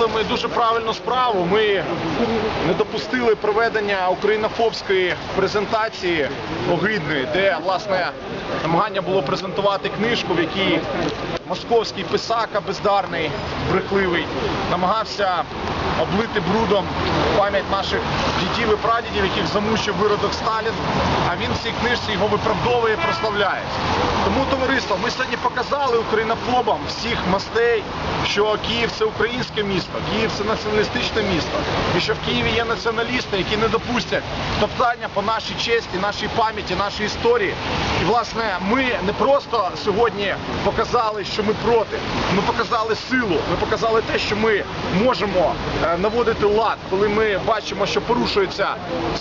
зробили ми дуже правильну справу. Ми не допустили проведення українофобської презентації огидної, де власне намагання було презентувати книжку, в якій московський писака бездарний, брехливий, намагався облити брудом пам'ять наших дідів і прадідів, яких замучив виродок Сталін. А він в цій книжці його виправдовує і прославляє. Тому, товариство, ми сьогодні показали українофобам всіх мастей, що Київ це українське місто, Київ це націоналістичне місто. І що в Києві є націоналісти, які не допустять топтання по нашій честі, нашій пам'яті, нашій історії. І власне ми не просто сьогодні показали, що ми проти. Ми показали силу, ми показали те, що ми можемо е, наводити лад, коли ми бачимо, що порушуються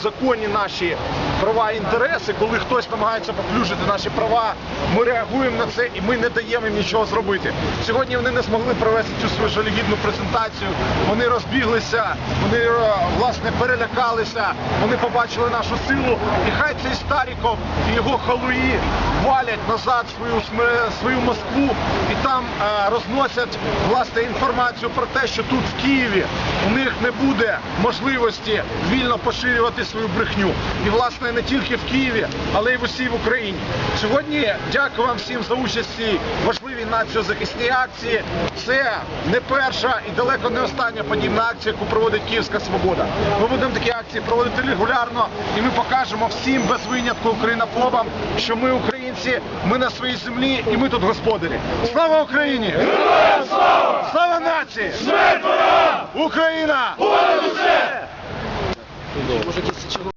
законні наші права і інтереси, коли хтось намагається поплюжити наші права, ми реагуємо на це і ми не даємо їм нічого зробити. Сьогодні вони не змогли провести цю свою жалюгідну презентацію. Вони розбіглися, вони е, власне перелякалися, вони побачили нашу силу. І хай цей Старіков і його халуї валять назад свою свою Москву і там е, розносять власне інформацію про те, що тут в Києві у них не буде можливості вільно поширювати свою брехню. І власне не тільки в Києві, але й в усій в Україні. Сьогодні дякую вам всім за участь в цій важливій націозахисній акції. Це не перша і далеко не остання подібна акція, яку проводить Київська Свобода. Ми будемо такі акції проводити регулярно, і ми покажемо всім без винятку українофобам, що ми українці, ми на своїй землі і ми тут господарі. Слава Україні! Героям слава! Слава нації! Смерть ворогам! Україна! Понад усе!